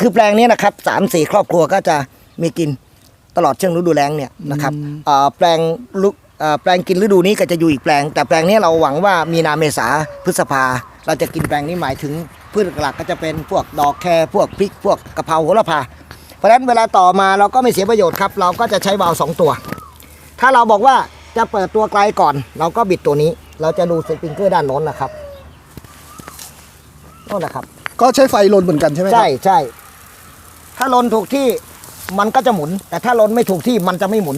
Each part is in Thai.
คือแปลงนี้นะครับสามสี่ครอบครัวก็จะมีกินตลอดช่วงฤดูแล้งเนี่ยนะครับเอ่อแปลงลุเอ่อแปลงกินฤดูนี้ก็จะอยู่อีกแปลง แต่แปลงนี้เราหวังว่ามีนาเมษาพฤษภา เราจะกินแปลงนี้หมายถึงพืชหลักก็จะเป็นพวกดอกแครพวกพริกพวกกะเพราโหระพา เพราะฉะนั้นเวลาต่อมาเราก็ไม่เสียประโยชน์ครับ เราก็จะใช้วาล์วสองตัว ถ้าเราบอกว่าจะเปิดตัวไกลก่อน เราก็บิดตัวนี้ เราจะดูสปริงเกอร์ด้านโน้นนะครับโน่นนะครับ ก็ใช้ไฟลนเหมือนกันใช่ไหมครับ ใช่ใช่ ถ้าลนถูกที่มันก็จะหมุน แต่ถ้าลนไม่ถูกที่มันจะไม่หมุน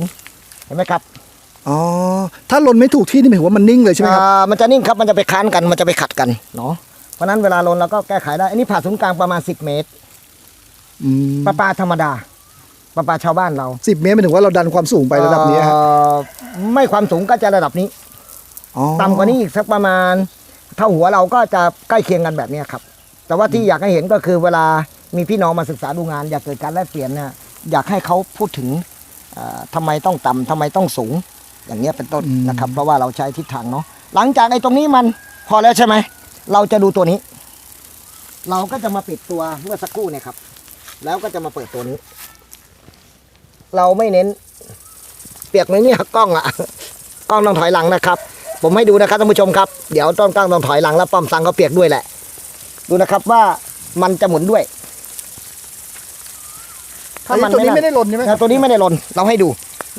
เห็นไหมครับอ๋อถ้าลนไม่ถูกที่นี่หมายถึงว่ามันนิ่งเลยใช่ไหมครับอ่ามันจะนิ่งครับมันจะไปค้านกันมันจะไปขัดกันเนาะเพราะฉะนั้นเวลาลนเราก็แก้ไขได้อันนี้ผ่าศูนย์กลางประมาณ 10 เมตรอืมประปาธรรมดาประปาชาวบ้านเราสิบเมตรหมายถึงว่าเราดันความสูงไประดับนี้ฮะเอ่อไม่ความสูงก็จะระดับนี้ อ๋อต่ำกว่านี้อีกสักประมาณเท่าหัวเราก็จะใกล้เคียงกันแบบนี้ครับ แต่ว่าที่อยากให้เห็นก็คือเวลา มีพี่น้องมาศึกษาดูงาน อยากเกิดการแลกเปลี่ยนเนี่ยอยากให้เขาพูดถึงเอ่อทำไมต้องต่ำทำไมต้องสูง อย่างเงี้ยเป็นต้นนะครับ เพราะว่าเราใช้ทิศทางเนาะหลังจากไอ้ตรงนี้มันพอแล้วใช่ไหม เราจะดูตัวนี้ เราก็จะมาปิดตัวเมื่อสักครู่เนี่ยครับ แล้วก็จะมาเปิดตัวนี้ เราไม่เน้น เปียกไหมเนี่ยกล้องอะ กล้องต้องถอยหลังนะครับ ผมให้ดูนะครับท่านผู้ชมครับเดี๋ยวต้นกล้องต้องถอยหลังแล้วป้อมสังก็เปียกด้วยแหละ ดูนะครับว่ามันจะหมุนด้วย อันนี้ตัวนี้ไม่ได้ลนใช่ไหมคนะรับตัวนี้ไม่ได้ลนเราให้ดู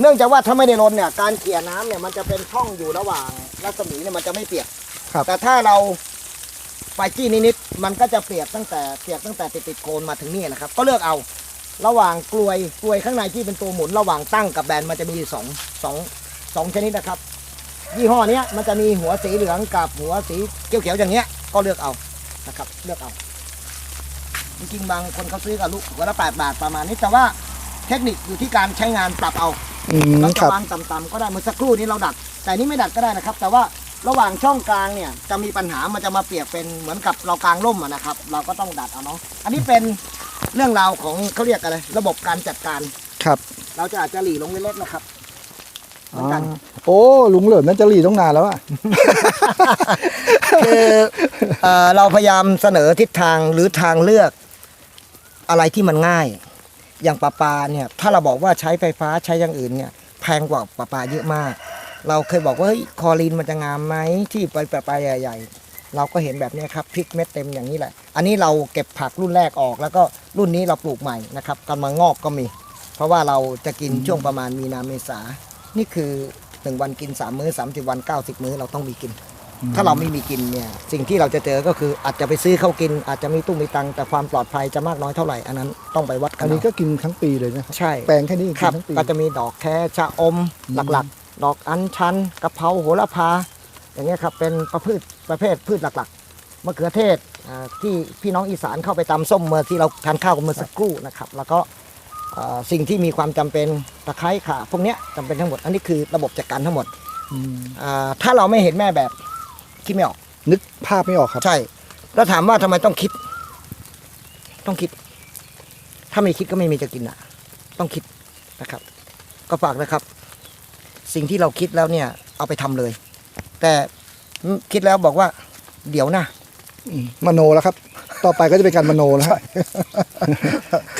เนื่องจากว่าถ้าไม่ได้ลนเนี่ยการเขี่ยน้ำเนี่ยมันจะเป็นช่องอยู่ระหว่างรัศมีเนี่ยมันจะไม่เปียกครับแต่ถ้าเราไฟจี้นิดๆมันก็จะเปียกตั้งแต่เปียกตั้งแต่ติดติดๆโคนมาถึงนี่นะครับ ก็เลือกเอาระหว่างกลวยกลวยข้างในที่เป็นตัวหมุนระหว่างตั้งกับแบนมันจะมีสองสองสองชนิดนะครับ ยี่ห้อเนี้ยมันจะมีหัวสีเหลืองกับหัวสีเขียวๆอย่างเงี้ยก็เลือกเอานะครับ เลือกเอา จริงๆบางคนเขาซื้อกับลูกหัวละแปดบาทประมาณนี้แต่ว่าเทคนิคอยู่ที่การใช้งานปรับเอาอืมเราคจะรับวางต่ำๆก็ได้เมื่อสักครู่นี้เราดัด แต่นี่ไม่ดัดก็ได้นะครับ แต่ว่าระหว่างช่องกลางเนี่ยจะมีปัญหามันจะมาเปรียบเป็นเหมือนกับเรากลางร่มอะนะครับ เราก็ต้องดัดเอาเนาะอันนี้เป็นเรื่องราวของเขาเรียกอะไรระบบการจัดการ ครับ เราจะอาจจะหลีลงเล็กๆนะครับเหมือนกัน โอ้ลุงเหลิมนั่นจะหลีต้องนานแล้วอะ คือเอ่อเราพยายามเสนอทิศทางหรือทางเลือก อะไรที่มันง่าย อย่างประปาเนี่ยถ้าเราบอกว่าใช้ไฟฟ้าใช้อย่างอื่นเนี่ยแพงกว่าประปาเยอะมาก เราเคยบอกว่าเฮ้ยคอลีนมันจะงามไหมที่ไปประปาใหญ่ ๆ เราก็เห็นแบบเนี้ยครับพริกเม็ดเต็มอย่างนี้แหละ อันนี้เราเก็บผักรุ่นแรกออก แล้วก็รุ่นนี้เราปลูกใหม่นะครับกำลังงอกก็มี เพราะว่าเราจะกินช่วงประมาณมีนาเมษานี่คือหนึ่งวันกินสามมื้อสามสิบวันเก้าสิบมื้อเราต้องมีกิน ถ้าเราไม่มีกินเนี่ยสิ่งที่เราจะเจอก็คืออาจจะไปซื้อเขากิน อาจจะมีตู้มีตังค์แต่ความปลอดภัยจะมากน้อยเท่าไหร่อันนั้นต้องไปวัดกัอันนนี้เอาก็กินทั้งปีเลยนะครับใช่แปลงแค่นี้กินครับทั้งปี ก็จะมีดอกแครชะอมหลักๆ ดอกอัญชันกะเพราโหระพา อย่างเงี้ยครับเป็นประพืชประเภทพืชหลักๆมะเขือเทศอ่าที่พี่น้องอีสานเข้าไปตำส้มเมื่อที่เราทานข้าวกันเมื่อสักครู่นะครับแล้วก็อ่าสิ่งที่มีความจำเป็นตะไคร้ข่าพวกเนี้ยจำเป็นทั้งหมดอันนี้คือระบบจัดการทั้งหมดอืมอ่าถ้าเราไม่เห็นแม่แบบ คิดไม่ออก นึกภาพไม่ออกครับ ใช่ แล้วถามว่าทำไมต้องคิด ต้องคิด ถ้าไม่คิดก็ไม่มีจะกินอะ ต้องคิดนะครับ ก็ฝากนะครับ สิ่งที่เราคิดแล้วเนี่ย เอาไปทำเลย แต่คิดแล้วบอกว่า เดี๋ยวนะอืมมโนแล้วครับ ต่อไปก็จะเป็นการมโนแล้ว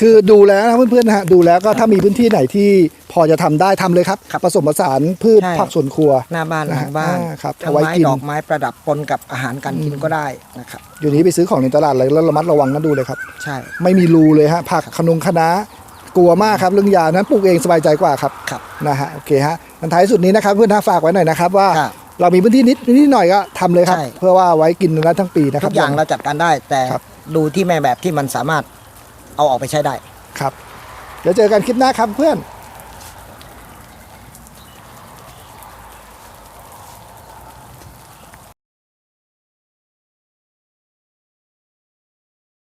คือดูแล้วนะเพื่อนๆนะฮะดูแล้วก็ถ้ามีพื้นที่ไหนที่พอจะทำได้ทำเลยครับครับผสมผสานพืชใช่ ผักสวนครัว หน้าบ้านหลังบ้านอ่าครับทั้งเอาไว้ไม้กิน ดอกไม้ประดับปนกับอาหารการกินก็ได้นะครับ อยู่นี้ไปซื้อของในตลาดเลยแล้วระมัดระวังกันดูเลยครับ ใช่ไม่มีรูเลยฮะผักขนงคะน้ากลัวมากครับเรื่องยานั้นปลูกเองสบายใจกว่าครับครับ นะฮะโอเคฮะอันท้ายสุดนี้นะครับเพื่อนๆฝากไว้หน่อยนะครับว่า ครับ เรามีพื้นที่นิดนิดหน่อยก็ทำเลยครับใช่เพื่อว่าไว้กินนั้นทั้งปีนะครัทุบกอย่างเราจัดการได้แต่ครับดูที่แม่แบบที่มันสามารถเอาออกไปใช้ได้ครับเดี๋ยวเจอกันคลิปหน้าครับเพื่อน